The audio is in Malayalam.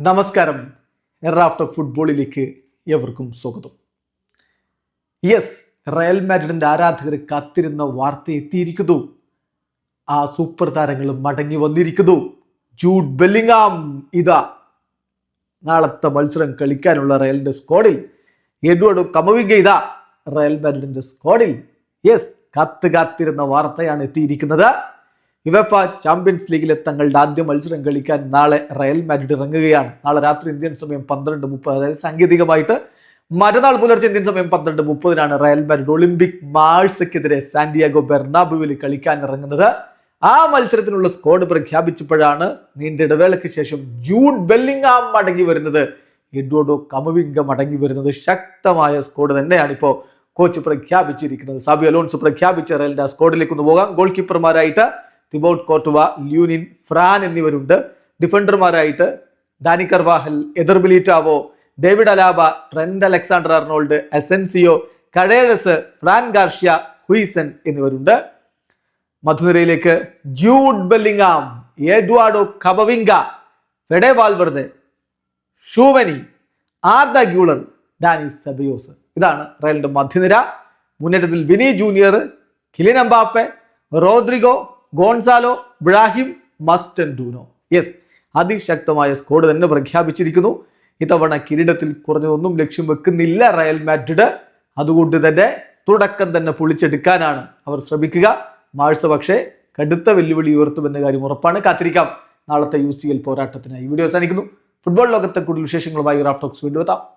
നമസ്കാരം. എറാഫ്റ്റർ ഫുട്ബോളിലേക്ക് എവർക്കും സ്വാഗതം. യെസ് റയൽ മാഡ്രിഡിന്റെ ആരാധകർ കാത്തിരുന്ന വാർത്ത എത്തിയിരിക്കുന്നു. ആ സൂപ്പർ താരങ്ങൾ മടങ്ങി വന്നിരിക്കുന്നു. ജൂഡ് ബെല്ലിങ്ങാം ഇതാ. നാളത്തെ മത്സരം കളിക്കാനുള്ള റയലിന്റെ സ്ക്വാഡിൽ എഡ്വേർഡ് കമവിംഗ ഇതാ. റയൽ മാഡ്രിഡിന്റെ സ്ക്വാഡിൽ യെസ് കാത്ത് കാത്തിരുന്ന വാർത്തയാണ് എത്തിയിരിക്കുന്നത്. യുവഫ ചാമ്പ്യൻസ് ലീഗിലെ തങ്ങളുടെ ആദ്യ മത്സരം കളിക്കാൻ നാളെ റയൽ മാഡ്രിഡ് ഇറങ്ങുകയാണ്. നാളെ രാത്രി ഇന്ത്യൻ സമയം പന്ത്രണ്ട് മുപ്പത്. അതായത് സാങ്കേതികമായിട്ട് മറ്റന്നാൾ പുലർച്ചെ ഇന്ത്യൻ സമയം പന്ത്രണ്ട് മുപ്പതിനാണ് റയൽ മാഡ്രിഡ് ഒളിമ്പിക് മാൾസയ്ക്കെതിരെ സാന്റിയാഗോ ബെർണാബുവിൽ കളിക്കാൻ ഇറങ്ങുന്നത്. ആ മത്സരത്തിനുള്ള സ്കോഡ് പ്രഖ്യാപിച്ചപ്പോഴാണ് നീണ്ട ഇടവേളയ്ക്ക് ശേഷം ജൂഡ് ബെല്ലിംഗാം മടങ്ങി വരുന്നത്. എഡ്വേർഡോ കമവിംഗ മടങ്ങി വരുന്നത്. ശക്തമായ സ്കോഡ് തന്നെയാണ് ഇപ്പോൾ കോച്ച് പ്രഖ്യാപിച്ചിരിക്കുന്നത്. സാബി അലോൺസ് പ്രഖ്യാപിച്ച റയലിന്റെ ആ സ്ക്വാഡിലേക്ക് ഒന്ന് പോകാം. ഗോൾ കീപ്പർമാരായിട്ട് തിബോട്ട് കോട്ടുവ ല്യൂനിൻ ഫ്രാൻ എന്നിവരുണ്ട്. ഡിഫൻഡർമാരായിട്ട് Dani Carvajal എതിർബിലിറ്റാവോ David Alaba Trent Alexander Arnold Asencio കടേഴസ് Fran Garcia Huijsen എന്നിവരുണ്ട്. മധുനിരയിലേക്ക് Jude Bellingham Eduardo Camavinga Fede Valverde ഷൂവനി Arda Guler Dani Ceballos. ഇതാണ് റയലിന്റെ മധ്യനിര. മുന്നേറ്റത്തിൽ Vini Junior Kylian Mbappe Rodrygo Gonzalo Brahim Mastantuono yes അതിശക്തമായ സ്കോഡ് തന്നെ പ്രഖ്യാപിച്ചിരിക്കുന്നു. ഇത്തവണ കിരീടത്തിൽ കുറഞ്ഞതൊന്നും ലക്ഷ്യം വെക്കുന്നില്ല റയൽ മാഡ്രിഡ്. അതുകൊണ്ട് തന്നെ തുടക്കം തന്നെ പൊളിച്ചെടുക്കാനാണ് അവർ ശ്രമിക്കുക. മാഴ്സ പക്ഷേ കടുത്ത വെല്ലുവിളി ഉയർത്തുമെന്ന കാര്യം ഉറപ്പാണ്. കാത്തിരിക്കാം. നാളത്തെ യു സി എൽ പോരാട്ടത്തിനായി വീഡിയോ അവസാനിക്കുന്നു. ഫുട്ബോൾ ലോകത്തെ കൂടുതൽ വിശേഷങ്ങളുമായി റാഫ്റ്റോക്സ് വീണ്ടും എത്താം.